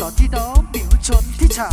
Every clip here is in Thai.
ต่อที่น้องหมิวชนที่ชา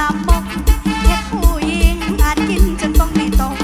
ลามกเพชรผู้หญิงอาจกินจนต้องมีตก